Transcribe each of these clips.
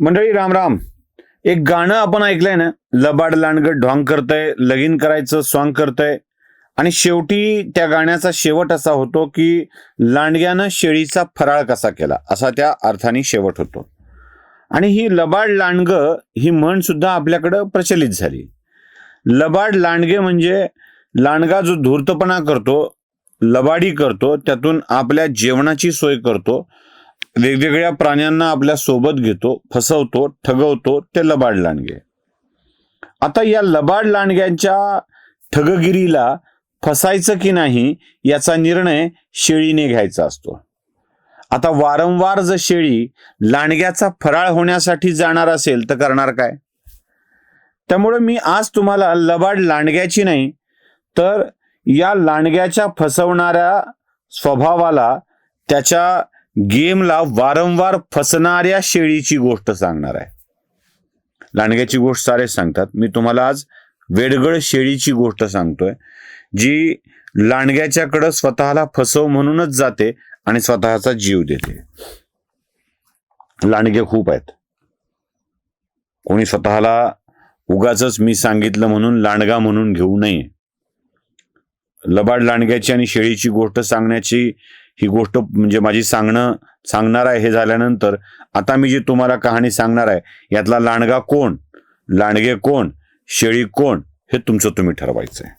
मंडळी राम राम. एक गाणं आपण ऐकलंय ना लबाड लांडगड ढॉंग करतंय लगीन करायचं सॉंग करतंय. आणि शेवटी त्या गाण्याचा शेवट असा होतो की लांडग्यानं शेळीचा फराळ कसा केला असा त्या अर्थाने शेवट होतो. आणि ही लबाड लांडग ही म्हण सुद्धा आपल्याकडं प्रचलित झाली. लबाड लांडगे म्हणजे लांडगा जो धूर्तपणा करतो लबाडी करतो त्यातून आपल्या जेवणाची सोय करतो वेगवेगळ्या प्राण्यांना आपल्यासोबत घेतो फसवतो ठगवतो ते लबाड लांडगे. आता या लबाड लांडग्यांच्या ठगगिरीला फसायचं की नाही याचा निर्णय शेळीने घ्यायचा असतो. आता वारंवार जर शेळी लांडग्याचा फराळ होण्यासाठी जाणार असेल तर करणार काय? त्यामुळे मी आज तुम्हाला लबाड लांडग्याची नाही तर या लांडग्याच्या फसवणाऱ्या स्वभावाला त्याच्या गेमला वारंवार फसणाऱ्या शेळीची गोष्ट सांगणार आहे. लांडग्याची गोष्ट सारे सांगतात. मी तुम्हाला आज वेडगळ शेळीची गोष्ट सांगतोय जी लांडग्याच्याकडं स्वतःला फसव म्हणूनच जाते आणि स्वतःचा जीव देते. लांडगे खूप आहेत. कोणी स्वतःला उगाच मी सांगितलं म्हणून लांडगा म्हणून घेऊ नये. लबाड लांडग्याची आणि शेळीची गोष्ट सांगण्याची ही गोष्ट म्हणजे माझी सांगणं सांगणार आहे हे झाल्यानंतर आता मी जी तुम्हाला कहाणी सांगणार आहे यातला लांडगा कोण? लांडगे कोण? शेळी कोण? हे तुमचं तुम्ही ठरवायचं आहे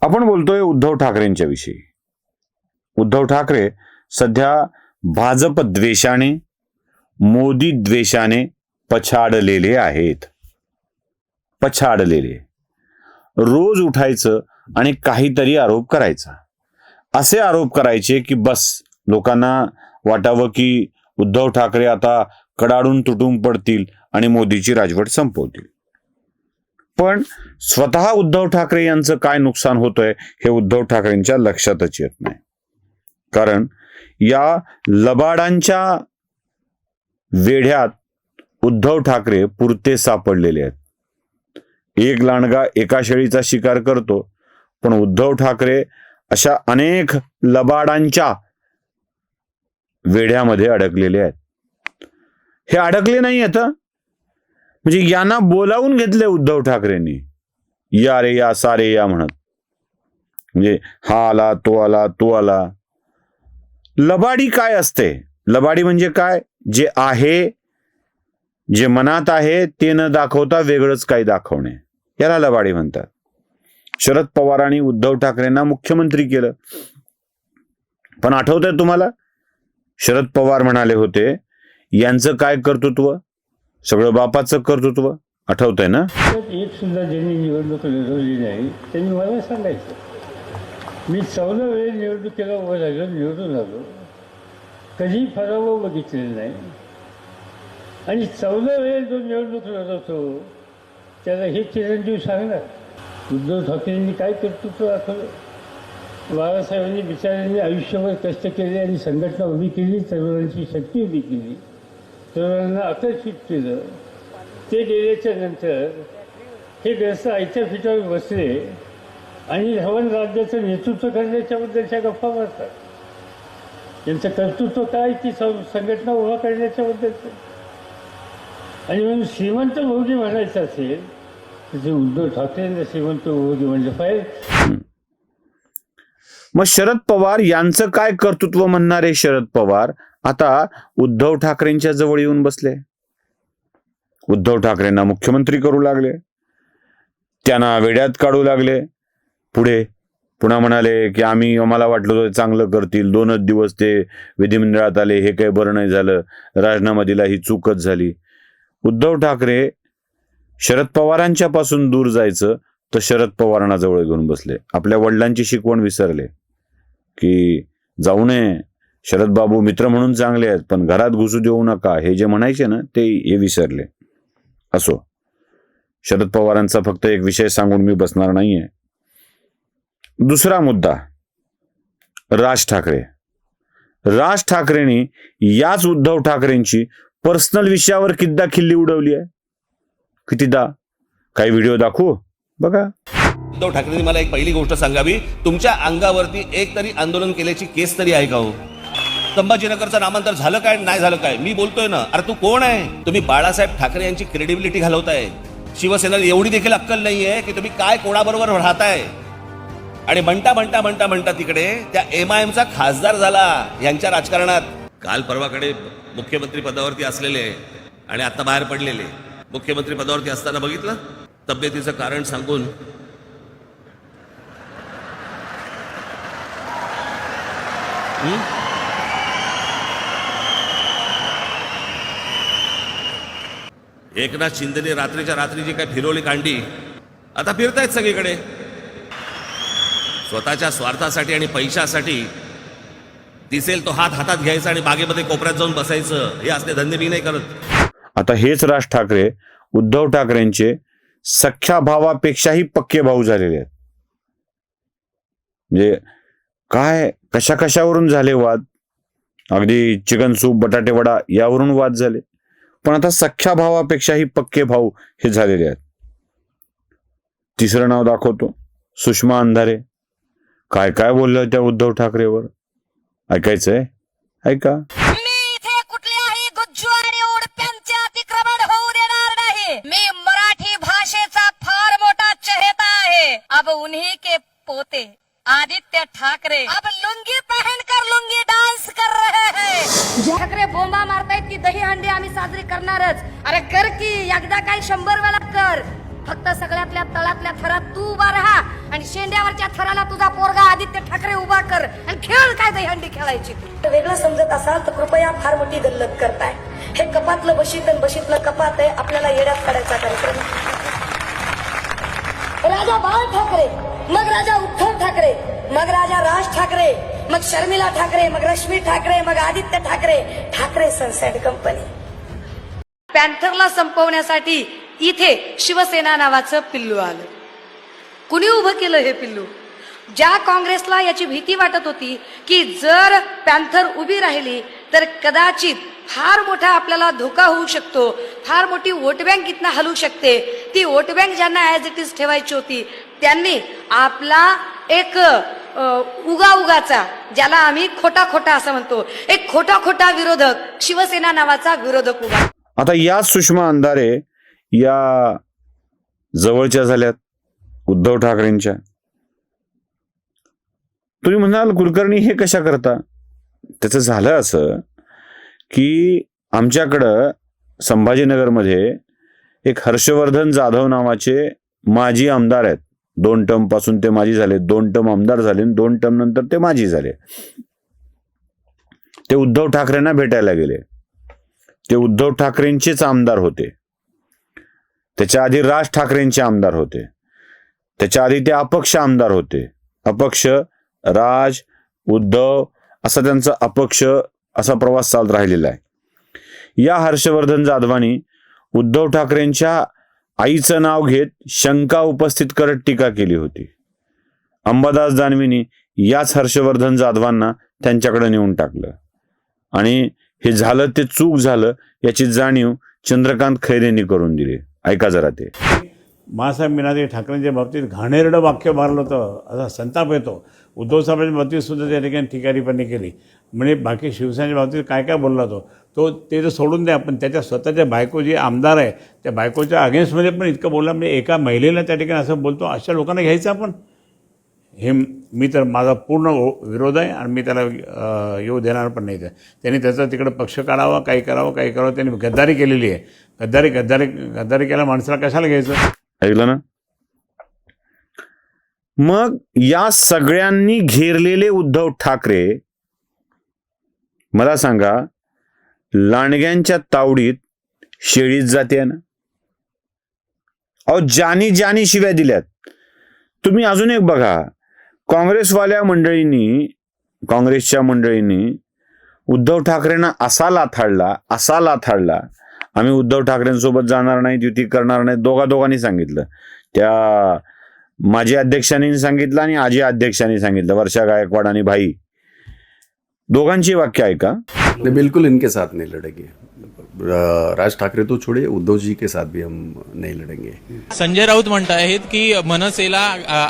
आपण बोलतोय उद्धव ठाकरेंच्या विषयी. उद्धव ठाकरे सध्या भाजप द्वेषाने मोदी द्वेषाने पछाडलेले आहेत. पछाडलेले. रोज उठायचं आणि काहीतरी आरोप करायचा. असे आरोप करायचे की बस लोकांना वाटावं की उद्धव ठाकरे आता कडाडून तुटून पडतील आणि मोदीची राजवट संपवतील. पण स्वतः उद्धव ठाकरे यांचं काय नुकसान होतंय हे उद्धव ठाकरेंच्या लक्षातच येत नाही. कारण या लबाडांच्या वेढ्यात उद्धव ठाकरे पुरते सापडलेले आहेत. एक लांडगा एका शेळीचा शिकार करतो पण उद्धव ठाकरे अशा अनेक लबाडांच्या वेढ्यामध्ये अडकलेले आहेत. हे अडकले नाही आता म्हणजे यांना बोलावून घेतले उद्धव ठाकरेंनी. या रे या सारे या म्हणत. म्हणजे हा आला तो आला तो आला. लबाडी काय असते? लबाडी म्हणजे काय? जे आहे जे मनात आहे ते न दाखवता वेगळंच काही दाखवणे. याला लबाडी म्हणतात. शरद पवार आणि उद्धव ठाकरेंना मुख्यमंत्री केलं. पण आठवतंय तुम्हाला? शरद पवार म्हणाले होते यांचं काय कर्तृत्व? सगळं बापाचं कर्तृत्व? आठवतंय ना? एक सुद्धा ज्यांनी निवडणूक लढवली नाही त्यांनी मला सांगायचं. मी चौदा वेळेस निवडणुकीला उभं राहिलो निवडून आलो. कधी पराभव बघितलेलं नाही. आणि चौदा वेळ जो निवडणूक लढवतो त्याला हे चिरंजीव सांगणार. उद्धव ठाकरेंनी काय कर्तृत्व दाखवलं बाळासाहेबांनी बिचाऱ्यांनी आयुष्यभर कष्ट केले आणि संघटना उभी केली तरुणांची शक्ती उभी केली. तरुणांना आकर्षित केलं. ते गेल्याच्यानंतर हे ग्रस्त आयच्या फिटावर बसले आणि हवन राज्याचं नेतृत्व करण्याच्याबद्दलच्या गप्पा मारतात. त्यांचं कर्तृत्व काय? ती सं- संघटना उभा करण्याच्याबद्दलचं आणि म्हणून श्रीमंत भोगी म्हणायचं असेल तर उद्धव ठाकरेंना श्रीमंत भोगी म्हणजे पाहिजे मग शरद पवार यांचं काय कर्तृत्व म्हणणारे शरद पवार? आता उद्धव ठाकरेंच्या जवळ येऊन बसले. उद्धव ठाकरेंना मुख्यमंत्री करू लागले. त्यांना वेड्यात काढू लागले. पुढे पुन्हा म्हणाले की आम्ही आम्हाला वाटलं होतं चांगलं करतील. दोनच दिवस ते विधिमंडळात आले. हे काही बरं नाही झालं. राजीनामा दिला ही चूकच झाली. उद्धव ठाकरे शरद पवारांच्या पासून दूर जायचं तर शरद पवारांना जवळ घेऊन बसले. आपल्या वडिलांची शिकवण विसरले. की जाऊ नये शरद बाबू मित्र म्हणून चांगले आहेत पण घरात घुसू देऊ नका. हे जे म्हणायचे ना ते हे विसरले. असो. शरद पवारांचा फक्त एक विषय सांगून मी बसणार नाहीये. दुसरा मुद्दा. राज ठाकरे. राज ठाकरेंनी याच उद्धव ठाकरेंची पर्सनल विषयावर किद्दा खिल्ली उडवली आहे? कितीदा? काही व्हिडिओ दाखवू? बघा. उद्धव ठाकरेंनी मला एक पहिली गोष्ट सांगावी. तुमच्या अंगावरती एक तरी आंदोलन केल्याची केस तरी आहे का हो? संभाजीनगरचं नामांतर झालं काय नाही झालं काय? मी बोलतोय ना. अरे तू कोण आहे? तुम्ही बाळासाहेब ठाकरे यांची क्रेडिबिलिटी घालवताय. शिवसेनेला एवढी देखील अक्कल नाहीये की तुम्ही काय कोणाबरोबर राहताय? आणि म्हणता म्हणता म्हणता म्हणता तिकडे त्या एम आय एमचा खासदार झाला यांच्या राजकारणात. काल परवाकडे मुख्यमंत्री पदावरती असलेले आणि आता बाहेर पडलेले. मुख्यमंत्री पदावरती असताना बघितलं? तब्येतीचं कारण सांगून. एकनाथ शिंदेने रात्रीच्या रात्री जी काय फिरवली कांडी आता फिरतायत सगळीकडे. स्वतःच्या स्वार्थासाठी आणि पैशासाठी दिसेल तो हात हातात घ्यायचा आणि बागेमध्ये कोपऱ्यात जाऊन बसायचं हे असले धंदे मी नाही करत. आता हेच राज ठाकरे उद्धव ठाकरेंचे सख्या भावापेक्षाही पक्के भाऊ झालेले आहेत. म्हणजे काय कशा कशावरून झाले वाद? अगदी चिकन सूप बटाटे वडा यावरून वाद झाले. पण आता सख्या भावापेक्षाही पक्के भाऊ हे झालेले आहेत. तिसरं नाव दाखवतो सुषमा अंधारे. काय काय बोललं त्या उद्धव ठाकरेवर? ऐकायचंय? ऐका. ठाकरे। अब लुंगी पहनकर लुंगी डांस कर रहे हैं। ठाकरे बोंबा मारतायत की दही हंडी आम्ही साजरी करणारच. अरे कर की एकदा काही शंभर वेळा कर. फक्त सगळ्यातल्या तळातल्या थरात तू उभा राहा आणि शेंड्यावरच्या थराला तुझा पोरगा आदित्य ठाकरे उभा कर आणि खेळ काय दही हंडी खेळायची. तू वेगळं समजत असाल तर कृपया फार मोठी गल्लत करताय. हे कपातलं बशीत आणि बशीतलं कपात आहे. आपल्याला येड्यात काढायचा कार्यक्रम. राजा बाळ ठाकरे मग राजा उद्धव ठाकरे. मग राजा राज ठाकरे मग शर्मिला ठाकरे मग रश्मी ठाकरे मग आदित्य ठाकरे ठाकरे सनसेट कंपनी. पॅन्थरला संपवण्यासाठी इथे शिवसेना नावाचं पिल्लू आलं. कुणी उभं केलं हे पिल्लू? ज्या काँग्रेसला याची भीती वाटत होती की जर पॅन्थर उभी राहिली तर कदाचित फार मोठा आपल्याला धोका होऊ शकतो. फार मोठी वोट बँक इथनं हलू शकते. ती वोट बँक ज्यांना ऍज इट इज ठेवायची होती त्यांनी आपला एक उगा उगाचा ज्याला आम्ही खोटा खोटा असं म्हणतो. एक खोटा खोटा विरोधक शिवसेना नावाचा विरोधक उभा. आता या सुषमा अंधारे या जवळच्या झाल्यात उद्धव ठाकरेंच्या. तुम्ही म्हणाल कुलकर्णी हे कशा करता? त्याचं झालं असं की आमच्याकडं संभाजीनगरमध्ये एक हर्षवर्धन जाधव नावाचे माजी आमदार आहेत. दोन टर्मपासून ते माजी झाले दोन टर्म आमदार झाले दोन टर्म नंतर ते माजी झाले. ते उद्धव ठाकरेंना भेटायला गेले. ते उद्धव ठाकरेंचेच आमदार होते. त्याच्या आधी राज ठाकरेंचे आमदार होते. त्याच्या आधी ते अपक्ष आमदार होते. अपक्ष राज उद्धव असा त्यांचा अपक्ष असा प्रवास चालत राहिलेला आहे. या हर्षवर्धन जाधवानी उद्धव ठाकरेंच्या आईचं नाव घेत शंका उपस्थित करत टीका केली होती. अंबादास दानवेनी याच हर्षवर्धन जाधवांना त्यांच्याकडे नेऊन टाकलं. आणि हे झालं ते चूक झालं याची जाणीव चंद्रकांत खैरेंनी करून दिली. ऐका जरा ते. मासाहेब मीनाजी ठाकरेंच्या बाबतीत घाणेरडं वाक्य मारलं होतं. असा संताप येतो. उद्धव साहेबांच्या बाबतीत सुद्धा त्या ठिकाणी ठिकाणीपणी केली. म्हणजे बाकी शिवसेनेच्या बाबतीत काय काय बोलला तो? तो ते तर सोडून द्या पण त्याच्या स्वतःच्या बायको जी आमदार आहे त्या बायकोच्या अगेन्स्टमध्ये पण इतकं बोलला म्हणजे एका महिलेला त्या ठिकाणी असं बोलतो अशा लोकांना घ्यायचं आपण? हे मी तर माझा पूर्ण विरोध आहे आणि मी त्याला येऊ देणार पण नाही. ते त्यांनी त्याचा तिकडं पक्ष काढावा काही करावं काही करावं त्यांनी गद्दारी केलेली आहे. गद्दारी गद्दारी गद्दारी केल्या माणसाला कशाला घ्यायचं? ऐकलं ना? मग या सगळ्यांनी घेरलेले उद्धव ठाकरे मला सांगा लांडग्यांच्या तावडीत शेळीत जाते ना? अहो जानी जानी शिव्या दिल्यात. तुम्ही अजून एक बघा काँग्रेसवाल्या मंडळींनी काँग्रेसच्या मंडळींनी उद्धव ठाकरेंना असा लाथाडला असा लाथाडला आम्ही उद्धव ठाकरेंसोबत जाणार नाही युती करणार नाही दोघा दोघांनी सांगितलं. त्या माजी अध्यक्षांनी सांगितलं आणि आजी अध्यक्षांनी सांगितलं वर्षा गायकवाड आणि भाई. दोघांची वाक्य ऐका. बिलकुल इनके साथ नाही लढेगी. राज ठाकरे तो छोड़े उद्धव जी के साथ भी हम नहीं लड़ेंगे। संजय राऊत म्हणत आहेत की मनसेला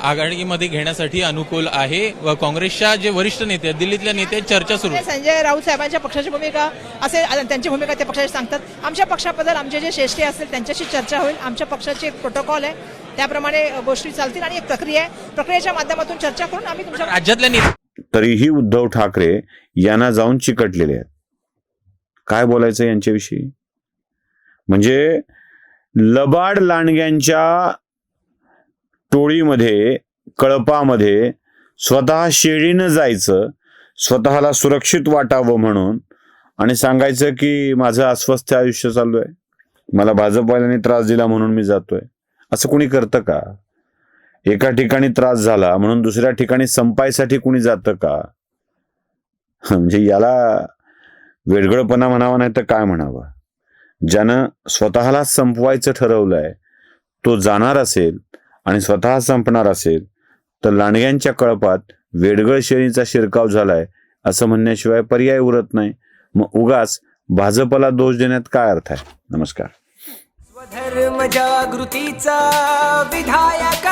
आघाडीमध्ये घेण्यासाठी अनुकूल आहे व काँग्रेसच्या जे वरिष्ठ नेते आहेत दिल्लीतल्या नेते चर्चा सुरू. संजय राऊत साहेबांच्या पक्षाची भूमिका असेल त्यांची भूमिका त्या पक्षाची सांगतात. आमच्या पक्षाबद्दल आमचे जे श्रेष्ठी असतील त्यांच्याशी चर्चा होईल. आमच्या पक्षाचे एक प्रोटोकॉल आहे. त्याप्रमाणे गोष्टी चालतील आणि एक प्रक्रिया आहे. प्रक्रियेच्या माध्यमातून चर्चा करून आम्ही तुमच्या राज्यातल्या नेते तरीही उद्धव ठाकरे यांना जाऊन चिकटलेले आहेत. काय बोलायचं यांच्याविषयी? म्हणजे लबाड लांडग्यांच्या टोळीमध्ये कळपामध्ये स्वतः शेळीनं जायचं स्वतःला सुरक्षित वाटावं म्हणून आणि सांगायचं की माझं अस्वस्थ आयुष्य चालू आहे. मला भाजपवाल्याने त्रास दिला म्हणून मी जातोय. असं कुणी करतं का? एका ठिकाणी त्रास झाला म्हणून दुसऱ्या ठिकाणी संपायसाठी कुणी जातं का? म्हणजे याला वेडगळपणा म्हणावा नाही तर काय म्हणावं? ज्यानं स्वतःला संपवायचं ठरवलंय तो जाणार असेल आणि स्वतः संपणार असेल तर लांडग्यांच्या कळपात वेडगळ शेळीचा शिरकाव झालाय असं म्हणण्याशिवाय पर्याय उरत नाही. मग उगाच भाजपला दोष देण्यात काय अर्थ आहे? नमस्कार. स्वधर्म जागृतीचा विधायक